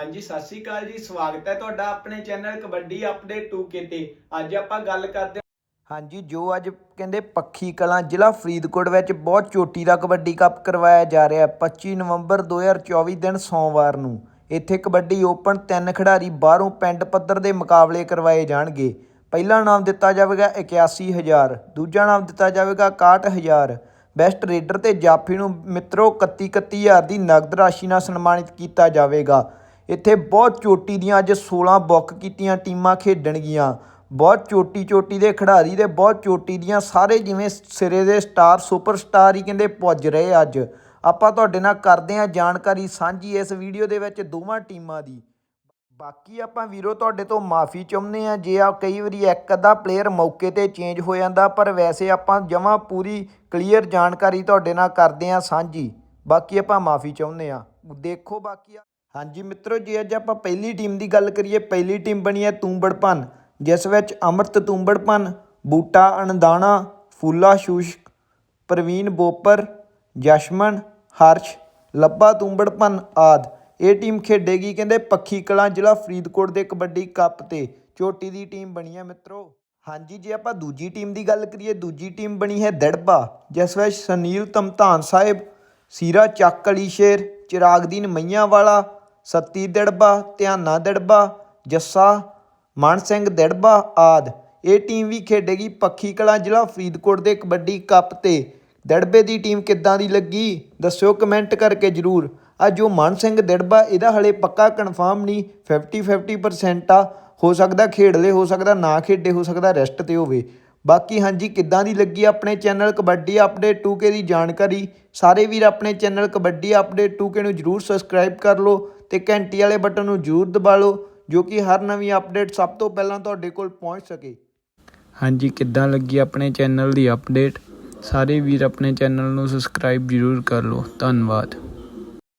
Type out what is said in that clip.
ਹਾਂਜੀ, ਸਤਿ ਸ਼੍ਰੀ ਅਕਾਲ ਜੀ। ਸਵਾਗਤ ਹੈ ਤੁਹਾਡਾ ਆਪਣੇ ਚੈਨਲ ਕਬੱਡੀ ਅਪਡੇਟ 2K ਤੇ। ਅੱਜ ਆਪਾਂ ਗੱਲ ਕਰਦੇ ਹਾਂਜੀ, ਜੋ ਅੱਜ ਕਹਿੰਦੇ ਪੱਖੀ ਕਲਾਂ ਜ਼ਿਲ੍ਹਾ ਫਰੀਦਕੋਟ ਵਿੱਚ ਬਹੁਤ ਚੋਟੀ ਦਾ ਕਬੱਡੀ ਕੱਪ ਕਰਵਾਇਆ ਜਾ ਰਿਹਾ ਹੈ। 25 ਨਵੰਬਰ 2024 ਦਿਨ ਸੋਮਵਾਰ ਨੂੰ ਇੱਥੇ ਕਬੱਡੀ ਓਪਨ ਤਿੰਨ ਖਿਡਾਰੀ ਬਾਹਰੋਂ ਪਿੰਡ ਪੱਧਰ ਦੇ ਮੁਕਾਬਲੇ ਕਰਵਾਏ ਜਾਣਗੇ। ਪਹਿਲਾ ਨਾਮ ਦਿੱਤਾ ਜਾਵੇਗਾ 81000 ਦੂਜਾ ਨਾਮ ਦਿੱਤਾ ਜਾਵੇਗਾ 61000 ਬੈਸਟ ਰੇਡਰ ਤੇ ਜਾਫੀ ਨੂੰ ਮਿੱਤਰੋ 31 31000 ਦੀ ਨਗਦ ਰਾਸ਼ੀ ਨਾਲ ਸਨਮਾਨਿਤ ਕੀਤਾ ਜਾਵੇਗਾ। ਇੱਥੇ ਬਹੁਤ ਚੋਟੀ ਦੀਆਂ ਅੱਜ 16 ਬੁੱਕ ਕੀਤੀਆਂ ਟੀਮਾਂ ਖੇਡਣਗੀਆਂ। ਬਹੁਤ ਚੋਟੀ ਚੋਟੀ ਦੇ ਖਿਡਾਰੀ ਤੇ ਬਹੁਤ ਚੋਟੀ ਦੀਆਂ ਸਾਰੇ ਜਿਵੇਂ ਸਿਰੇ ਦੇ ਸਟਾਰ, ਸੁਪਰਸਟਾਰ ਹੀ ਕਹਿੰਦੇ ਪੁੱਜ ਰਹੇ ਅੱਜ। ਆਪਾਂ ਤੁਹਾਡੇ ਨਾਲ ਕਰਦੇ ਹਾਂ ਜਾਣਕਾਰੀ ਸਾਂਝੀ ਇਸ ਵੀਡੀਓ ਦੇ ਵਿੱਚ ਦੋਵਾਂ ਟੀਮਾਂ ਦੀ। ਬਾਕੀ ਆਪਾਂ ਵੀਰੋ ਤੁਹਾਡੇ ਤੋਂ ਮਾਫੀ ਚਾਹੁੰਦੇ ਆ ਜੇ ਆ ਕਈ ਵਾਰੀ ਇੱਕ ਅੱਧਾ ਪਲੇਅਰ ਮੌਕੇ ਤੇ ਚੇਂਜ ਹੋ ਜਾਂਦਾ, ਪਰ ਵੈਸੇ ਆਪਾਂ ਜਮਾਂ ਪੂਰੀ ਕਲੀਅਰ ਜਾਣਕਾਰੀ ਤੁਹਾਡੇ ਨਾਲ ਕਰਦੇ ਆ ਸਾਂਝੀ। ਬਾਕੀ ਆਪਾਂ ਮਾਫੀ ਚਾਹੁੰਦੇ ਆ ਦੇਖੋ ਬਾਕੀ ਆ- ਹਾਂਜੀ ਮਿੱਤਰੋ, ਜੇ ਅੱਜ ਆਪਾਂ ਪਹਿਲੀ ਟੀਮ ਦੀ ਗੱਲ ਕਰੀਏ, ਪਹਿਲੀ ਟੀਮ ਬਣੀ ਹੈ ਤੂੰਬੜਪਨ, ਜਿਸ ਵਿੱਚ ਅਮਰਤ ਤੂੰਬੜਪਨ, ਬੂਟਾ ਅਣਦਾਣਾ, ਫੂਲਾ ਸ਼ੂਸ਼ਕ, ਪ੍ਰਵੀਨ ਬੋਪਰ ਜਸ਼ਮਨ ਹਰਸ਼, ਲੱਭਾ ਤੂੰਬੜਪਨ ਆਦ। ਇਹ ਟੀਮ ਖੇਡੇਗੀ, ਕਹਿੰਦੇ ਪੱਖੀ ਕਲਾਂ ਜ਼ਿਲ੍ਹਾ ਫਰੀਦਕੋਟ ਦੇ ਕਬੱਡੀ ਕੱਪ ਤੇ। ਚੋਟੀ ਦੀ ਟੀਮ ਬਣੀ ਹੈ ਮਿੱਤਰੋ। ਹਾਂਜੀ, ਜੇ ਆਪਾਂ ਦੂਜੀ ਟੀਮ ਦੀ ਗੱਲ ਕਰੀਏ, ਦੂਜੀ ਟੀਮ ਬਣੀ ਹੈ ਦੜਬਾ, ਜਿਸ ਵਿੱਚ ਸੁਨੀਲ ਤਮਤਾਨ ਸਾਹਿਬ, ਸੀਰਾ ਚੱਕ ਅਲੀ ਸ਼ੇਰ ਚਿਰਾਗਦੀਨ ਮਈਆਂ ਵਾਲਾ ਸੱਤੀ ਦੜਬਾ, ਧਿਆਨਾ ਦੜਬਾ, ਜੱਸਾ, ਮਾਨ ਸਿੰਘ ਦੜਬਾ ਆਦ। ਇਹ ਟੀਮ ਵੀ ਖੇਡੇਗੀ ਪੱਖੀ ਕਲਾਂ ਜ਼ਿਲ੍ਹਾ ਫਰੀਦਕੋਟ ਦੇ ਕਬੱਡੀ ਕੱਪ ਤੇ। ਦੜਬੇ ਦੀ ਟੀਮ ਕਿੱਦਾਂ ਦੀ ਲੱਗੀ? ਦੱਸਿਓ ਕਮੈਂਟ ਕਰਕੇ ਜਰੂਰ। ਆ ਜੋ ਮਾਨ ਸਿੰਘ ਦੜਬਾ, ਇਹਦਾ ਹਲੇ ਪੱਕਾ ਕਨਫਰਮ ਨਹੀਂ 50 50% ਆ। ਹੋ ਸਕਦਾ ਖੇਡ ਲੇ, ਹੋ ਸਕਦਾ ਨਾ ਖੇਡੇ, ਹੋ ਸਕਦਾ ਰੈਸਟ ਤੇ ਹੋਵੇ। ਬਾਕੀ ਹਾਂਜੀ, ਕਿੱਦਾਂ ਦੀ ਲੱਗੀ ਆਪਣੇ ਚੈਨਲ ਕਬੱਡੀ ਅਪਡੇਟ 2K ਦੀ ਜਾਣਕਾਰੀ? ਸਾਰੇ ਵੀਰ ਆਪਣੇ ਚੈਨਲ ਕਬੱਡੀ ਅਪਡੇਟ 2K ਨੂੰ ਜਰੂਰ ਸਬਸਕ੍ਰਾਈਬ ਕਰ ਲਓ। ਤੇ ਘੰਟੀ ਵਾਲੇ ਬਟਨ ਨੂੰ ਜਰੂਰ ਦਬਾ ਲਓ, ਜੋ ਕਿ ਹਰ ਨਵੀਂ ਅਪਡੇਟ ਸਭ ਤੋਂ ਪਹਿਲਾਂ ਤੁਹਾਡੇ ਕੋਲ ਪਹੁੰਚ ਸਕੇ। ਹਾਂਜੀ, ਕਿੱਦਾਂ ਲੱਗੀ ਆਪਣੇ ਚੈਨਲ ਦੀ ਅਪਡੇਟ? ਸਾਰੇ ਵੀਰ ਆਪਣੇ ਚੈਨਲ ਨੂੰ ਸਬਸਕ੍ਰਾਈਬ ਜ਼ਰੂਰ ਕਰ ਲਓ। ਧੰਨਵਾਦ।